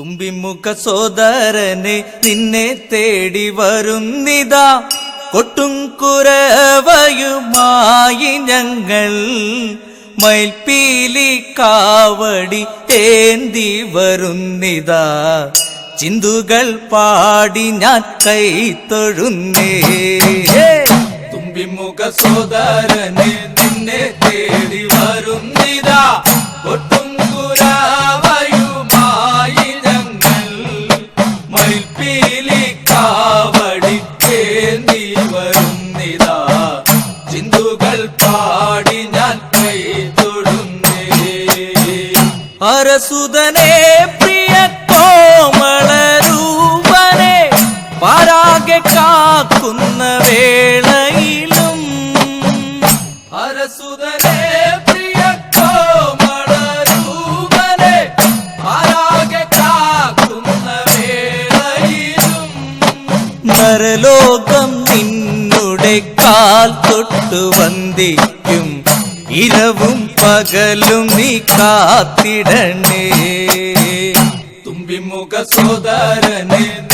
തുമ്പിമുഖ സോദരനെ നിന്നെ തേടി വരുന്നിതാ കൊട്ടും കുരവയുമായി ഞങ്ങൾ മയിൽപ്പീലി കാവടി തേന്തി വരുന്നിതാ ചിന്തുകൾ പാടി ഞാൻ കൈ തൊഴുന്നേ തുമ്പിമുഖ സോദരനെ അരസുതനെ പ്രിയ കോമള രൂപനെ പാരാകെ കാക്കുന്ന വേളയിലും. അരസുതനെ പ്രിയ കോമള രൂപനെ പാരാകെ കാക്കുന്ന വേളയിലും. നരലോകം നിന്നുടെ കാൽ തൊട്ടു വന്ദിക്കും. ഇരവും പകലും നീ കാത്തിടണേ. തുമ്പിമുഖ സോദരനെ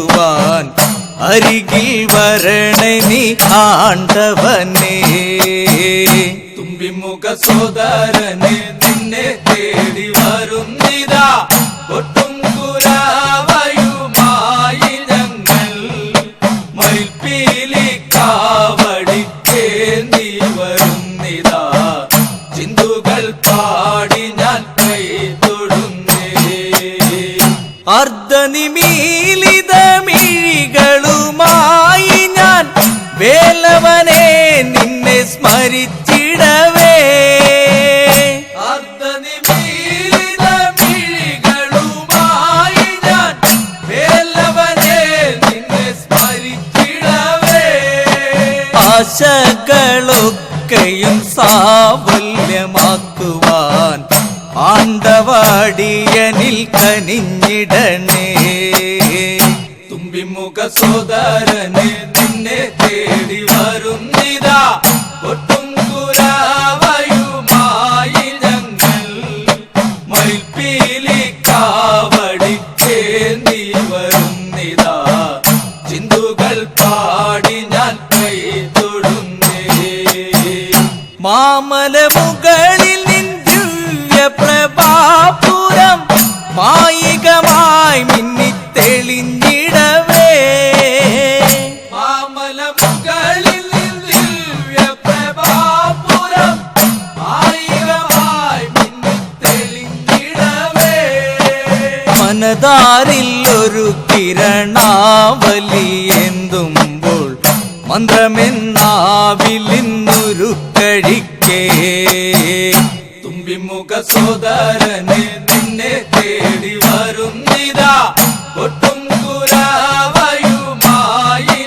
നേടുവാൻ അരികിൽ വരണേ നീ ആണ്ടവനേ തുമ്പിമുഖ സോദരനെ നിന്നെ തേടി വരുന്നിതാ ഒട്ടും കുരാവയുമായി ഞങ്ങൾ മയിൽപ്പീലി കാവടി തേന്തി വരുന്നിതാ ചിന്തുകൾ പാടി ഞാൻ കൈ തൊടുന്നേ അർദ്ധനിമീലിത വേലവനെ നിന്നെ സ്മരിച്ചിടവേ. ആശകളൊക്കെയും സാവല്യമാക്കുവാൻ ആണ്ടവാടിയനിൽ കനിഞ്ഞിടണേ. തുമ്പിമുഖ സോദരനെ നിന്നെ മാമല മുകളിൽ പ്രഭാപുരം മായികമായി മിന്നി തെളിഞ്ഞിടവേ. മാമല മുകളിൽ നിൻ ദിവ്യ പ്രഭാപുരം മായികമായി മിന്നി തെളിഞ്ഞിടവേ. മനതാരിൽ ഒരു കിരണാവലി എന്തുമ്പോൾ മന്ത്രമെന്നാവിലിന്നൊരു കഴിക്കേ തുമ്പിമുഖ സോദരനെ നിന്നെ തേടി വരുന്നിതാ. ഒട്ടും കുരാവയുമായി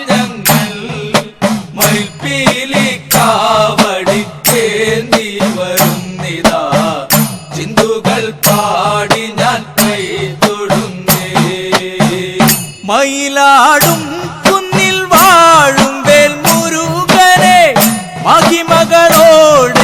ഞങ്ങൾ മയിൽപ്പീലി കാവടി തേന്തി വരുന്നിതാ. ചിന്തുകൾ പാടി ഞാൻ കൈ തൊടുന്നേ. മയിലാടും കുന്നിൽ വാഴും माघी मगरोड़